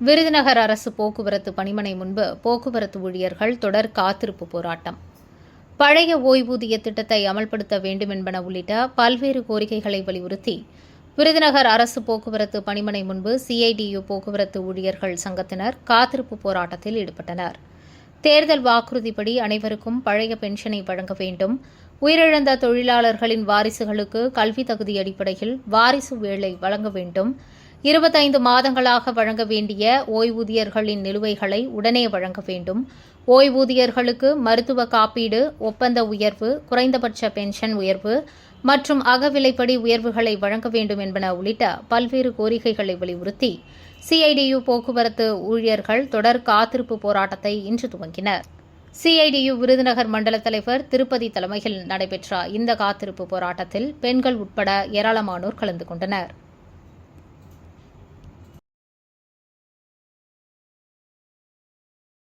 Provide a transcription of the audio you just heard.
விருதுநகர் அரசு போக்குவரத்து பணிமனை முன்பு போக்குவரத்து ஊழியர்கள் தொடர் காத்திருப்பு போராட்டம். பழைய ஓய்வூதிய திட்டத்தை அமல்படுத்த வேண்டும் என்பன உள்ளிட்ட பல்வேறு கோரிக்கைகளை வலியுறுத்தி விருதுநகர் அரசு போக்குவரத்து பணிமனை முன்பு சிஐடியு போக்குவரத்து ஊழியர்கள் சங்கத்தினர் காத்திருப்பு போராட்டத்தில் ஈடுபட்டனர். தேர்தல் வாக்குறுதிப்படி அனைவருக்கும் பழைய பென்ஷனை வழங்க வேண்டும். உயிரிழந்த தொழிலாளர்களின் வாரிசுகளுக்கு கல்வி தகுதி அடிப்படையில் வாரிசு வேலை வழங்க வேண்டும். இருபத்தைந்து மாதங்களாக வழங்க வேண்டிய ஓய்வூதியர்களின் நிலுவைகளை உடனே வழங்க வேண்டும். ஓய்வூதியர்களுக்கு மருத்துவ காப்பீடு ஒப்பந்த உயர்வு குறைந்தபட்ச பென்ஷன் உயர்வு மற்றும் அகவிலைப்படி உயர்வுகளை வழங்க வேண்டும் என்பன உள்ளிட்ட பல்வேறு கோரிக்கைகளை வலியுறுத்தி சிஐடியு போக்குவரத்து ஊழியர்கள் தொடர் காத்திருப்பு போராட்டத்தை இன்று துவங்கினர். சிஐடியு விருதுநகர் மண்டல தலைவர் திருப்பதி தலைமையில் நடைபெற்ற இந்த காத்திருப்பு போராட்டத்தில் பெண்கள் உட்பட ஏராளமானோர் கலந்து கொண்டனர்.